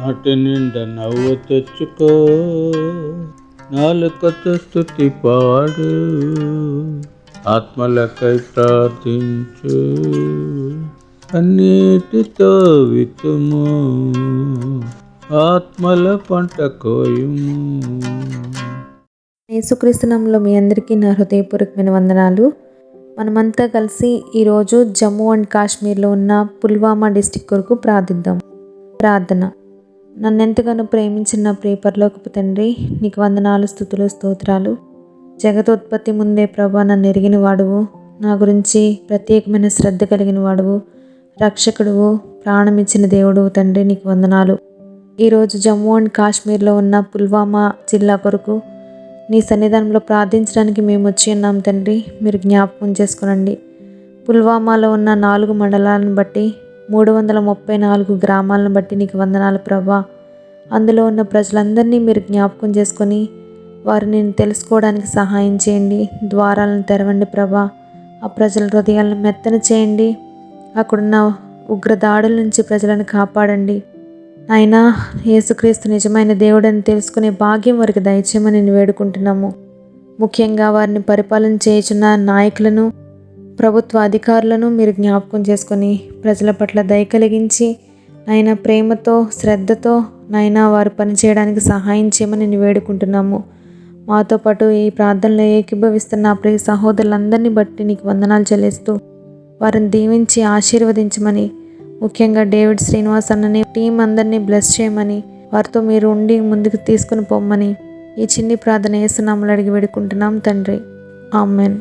నాటి నిండా నవ్వు తెచ్చుకో. నాలుకతో స్థుతి పాడు. ఆత్మలకై ప్రార్థించు. అన్నిటితో వితుము ఆత్మల పంట కోయుము. యేసుక్రీస్తునంలో మీ అందరికీ నా హృదయపూర్వకమైన వందనాలు. మనమంతా కలిసి ఈరోజు జమ్మూ అండ్ కాశ్మీర్లో ఉన్న పుల్వామా డిస్టిక్ కొరకు ప్రార్థిద్దాం. ప్రార్థన. నన్నెంతగానో ప్రేమించిన నా ప్రియపరలోకపు తండ్రి నీకు వందనాలు స్థుతులు స్తోత్రాలు. జగతోత్పత్తి ముందే ప్రభా నన్ను ఎరిగిన వాడువు. నా గురించి ప్రత్యేకమైన శ్రద్ధ కలిగిన వాడువు. రక్షకుడువు ప్రాణమిచ్చిన దేవుడు తండ్రి నీకు వందనాలు. ఈరోజు జమ్మూ అండ్ కాశ్మీర్లో ఉన్న పుల్వామా జిల్లా కొరకు నీ సన్నిధానంలో ప్రార్థించడానికి మేము వచ్చి ఉన్నాం తండ్రి. మీరు జ్ఞాపకం చేసుకునండి. పుల్వామాలో ఉన్న నాలుగు మండలాలను బట్టి మూడు వందల ముప్పై నాలుగు గ్రామాలను బట్టి నీకు వందనాలు ప్రభా. అందులో ఉన్న ప్రజలందరినీ మీరు జ్ఞాపకం చేసుకొని వారిని నేను తెలుసుకోవడానికి సహాయం చేయండి. ద్వారాలను తెరవండి ప్రభా. ఆ ప్రజల హృదయాలను మెత్తన చేయండి. అక్కడున్న ఉగ్ర దాడుల నుంచి ప్రజలను కాపాడండి. ఆయన యేసుక్రీస్తు నిజమైన దేవుడని తెలుసుకునే భాగ్యం వారికి దయచేయమని నేను వేడుకుంటున్నాము. ముఖ్యంగా వారిని పరిపాలన చేయుచున్న నాయకులను ప్రభుత్వ అధికారులను మీరు జ్ఞాపకం చేసుకొని ప్రజల పట్ల దయ కలిగించి నాయన ప్రేమతో శ్రద్ధతో నాయన వారు పనిచేయడానికి సహాయం చేయమని నేను వేడుకుంటున్నాము. మాతో పాటు ఈ ప్రార్థనలో ఏకీభవిస్తున్న ప్రియ సహోదరులందరినీ బట్టి నీకు వందనాలు చెల్లిస్తూ వారిని దీవించి ఆశీర్వదించమని ముఖ్యంగా డేవిడ్ శ్రీనివాస్ అన్నని టీం అందరినీ బ్లెస్ చేయమని వారితో మీరు ఉండి ముందుకు తీసుకుని పొమ్మని ఈ చిన్ని ప్రార్థన వేస్తున్నాములు అడిగి వేడుకుంటున్నాం తండ్రి. ఆమెన్.